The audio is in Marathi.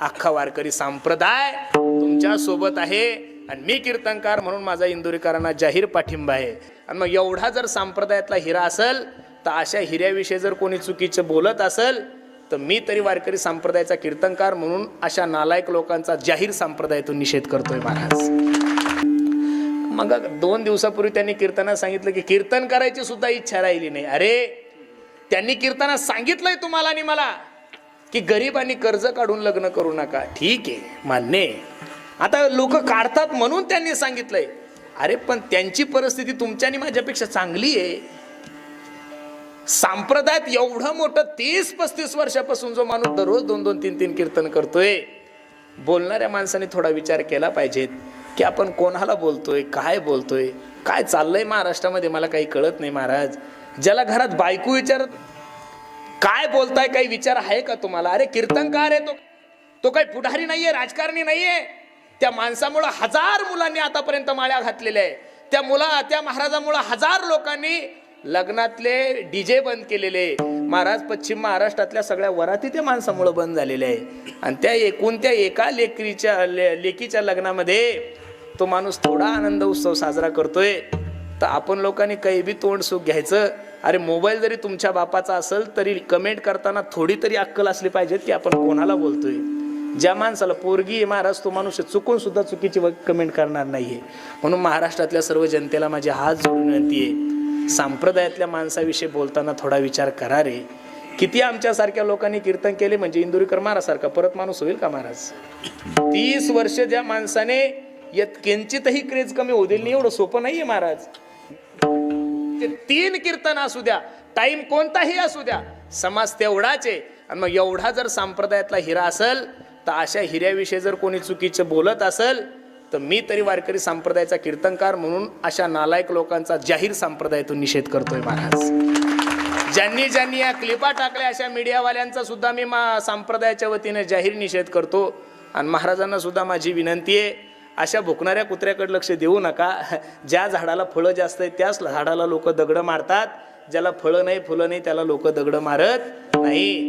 अख्खा वारकरी संप्रदाय तुमच्यासोबत आहे. आणि मी कीर्तनकार म्हणून माझा इंदुरीकरांना जाहीर पाठिंबा आहे. आणि मग एवढा जर संप्रदायातला हिरा असेल तर अशा हिऱ्याविषयी जर कोणी चुकीचं बोलत असेल तर मी तरी वारकरी संप्रदायाचा कीर्तनकार म्हणून अशा नालायक लोकांचा जाहीर संप्रदायातून निषेध करतोय महाराज. मग दोन दिवसापूर्वी त्यांनी कीर्तनात सांगितलं की कीर्तन करायची सुद्धा इच्छा राहिली नाही. अरे त्यांनी कीर्तनात सांगितलंय तुम्हाला आणि मला. की गरीबांनी कर्ज काढून लग्न करू नका. ठीक आहे मान्य आहे. आता लोक काढतात म्हणून त्यांनी सांगितलंय. अरे पण त्यांची परिस्थिती तुमच्या आणि माझ्यापेक्षा चांगली आहे. संप्रदायात एवढं मोठं तीस पस्तीस वर्षापासून जो माणूस दररोज दोन दोन तीन तीन कीर्तन करतोय बोलणाऱ्या माणसाने थोडा विचार केला पाहिजेत की आपण कोणाला बोलतोय काय बोलतोय काय चाललंय महाराष्ट्रामध्ये मला काही कळत नाही महाराज. ज्याला घरात बायको विचारत काय बोलताय काही विचार आहे का तुम्हाला? अरे कीर्तनकार आहे तो. तो काही पुढारी नाहीये राजकारणी नाहीये. त्या माणसामुळं हजार मुलांनी आतापर्यंत माळ्या घातलेल्या आहे. त्या मुला त्या महाराजामुळं हजार लोकांनी लग्नातले डीजे बंद केलेले महाराज पश्चिम महाराष्ट्रातल्या सगळ्या वराती त्या माणसामुळं बंद झालेले आहे. आणि त्या एकूण त्या एका लेकरीच्या ले- लेकीच्या लग्नामध्ये तो माणूस थोडा आनंद उत्सव साजरा करतोय. तर आपण लोकांनी काही बी तोंड सुख घ्यायचं. अरे मोबाईल जरी तुमच्या बापाचा असेल तरी कमेंट करताना थोडी तरी अक्कल असली पाहिजे की आपण कोणाला बोलतोय. ज्या माणसाला पोरगी आहे महाराज तो माणूस चुकून सुद्धा चुकीची कमेंट करणार नाहीये. म्हणून महाराष्ट्रातल्या सर्व जनतेला माझी हात जोडून विनंती आहे संप्रदायातल्या माणसाविषयी बोलताना थोडा विचार करा रे. किती आमच्यासारख्या लोकांनी कीर्तन केले म्हणजे इंदुरीकर महाराजसारखा परत माणूस होईल का महाराज? तीस वर्ष ज्या माणसाने यात किंचितही क्रेज कमी होऊ दिली नाही एवढं सोपं नाहीये महाराज. ते तीन कीर्तन असू द्या टाइम कोणताही असू द्या समाज तेवढाच. आहे आणि मग एवढा जर संप्रदायातला हिरा असेल तर अशा हिऱ्याविषयी जर कोणी चुकीचं बोलत असेल तर मी तरी वारकरी संप्रदायाचा कीर्तनकार म्हणून अशा नालायक लोकांचा जाहीर संप्रदायातून निषेध करतोय महाराज. ज्यांनी ज्यांनी या क्लिपा टाकल्या अशा मीडियावाल्यांचा सुद्धा मी मा संप्रदायाच्या वतीने जाहीर निषेध करतो. आणि महाराजांना सुद्धा माझी विनंती आहे अशा भुकणाऱ्या कुत्र्याकडे लक्ष देऊ नका. ज्या झाडाला फळं जास्त आहेत त्याच झाडाला लोक दगडं मारतात. ज्याला फळं नाही फुलं नाही त्याला लोक दगडं मारत नाही.